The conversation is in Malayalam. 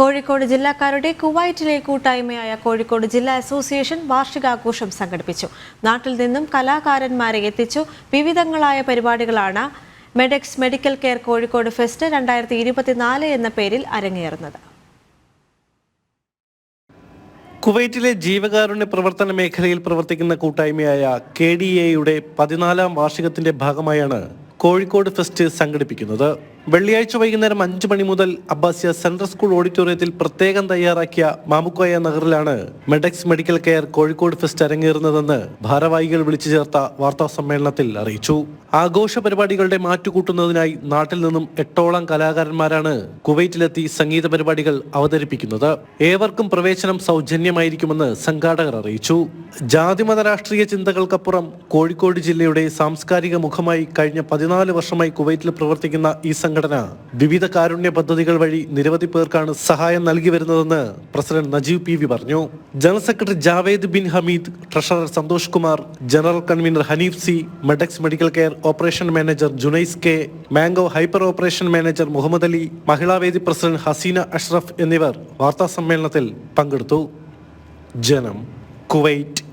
കോഴിക്കോട് ജില്ലക്കാരുടെ കുവൈറ്റിലെ കൂട്ടായ്മയായ കോഴിക്കോട് ജില്ലാ അസോസിയേഷൻ വാർഷികാഘോഷം സംഘടിപ്പിച്ചു. നാട്ടിൽ നിന്നും കലാകാരന്മാരെ എത്തിച്ചു. വിവിധങ്ങളായ പരിപാടികളാണ് Medex medical care Kozhikode fest രണ്ടായിരത്തി ഇരുപത്തിനാല് എന്ന പേരിൽ അരങ്ങേറുന്നത്. കുവൈറ്റിലെ ജീവകാരുണ്യ പ്രവർത്തന മേഖലയിൽ പ്രവർത്തിക്കുന്ന കൂട്ടായ്മയായ കെ ഡി എയുടെ പതിനാലാം വാർഷികത്തിന്റെ ഭാഗമായാണ് കോഴിക്കോട് ഫെസ്റ്റ് സംഘടിപ്പിക്കുന്നത്. വെള്ളിയാഴ്ച വൈകുന്നേരം അഞ്ചു മണി മുതൽ അബ്ബാസിയ സെൻട്രൽ സ്കൂൾ ഓഡിറ്റോറിയത്തിൽ പ്രത്യേകം തയ്യാറാക്കിയ Mamukkoya നഗറിലാണ് Medex medical care Kozhikode fest അരങ്ങേറുന്നതെന്ന് ഭാരവാഹികൾ വിളിച്ചു ചേർത്ത വാർത്താ സമ്മേളനത്തിൽ അറിയിച്ചു. ആഘോഷ പരിപാടികളുടെ മാറ്റുകൂട്ടുന്നതിനായി നാട്ടിൽ നിന്നും എട്ടോളം കലാകാരന്മാരാണ് കുവൈറ്റിലെത്തി സംഗീത പരിപാടികൾ അവതരിപ്പിക്കുന്നത്. ഏവർക്കും പ്രവേശനം സൗജന്യമായിരിക്കുമെന്ന് സംഘാടകർ അറിയിച്ചു. ജാതിമത രാഷ്ട്രീയ ചിന്തകൾക്കപ്പുറം കോഴിക്കോട് ജില്ലയുടെ സാംസ്കാരിക മുഖമായി കഴിഞ്ഞ പതിനാല് വർഷമായി കുവൈറ്റിൽ പ്രവർത്തിക്കുന്ന ഈ സംഘടന വിവിധ കാരുണ്യ പദ്ധതികൾ വഴി നിരവധി പേർക്കാണ് സഹായം നൽകി വരുന്നതെന്ന് പ്രസിഡന്റ് നജീബ് പി വി പറഞ്ഞു. General secretary Javed bin Hameed treasurer Santhosh Kumar general convener Hanif C Medex medical care operation manager Junais K mango hyper operation manager Muhammad Ali മഹിളാവേദി president Haseena Ashraf എന്നിവർ വാർത്താ സമ്മേളനത്തിൽ പങ്കെടുത്തു. ജനം കുവൈറ്റ്.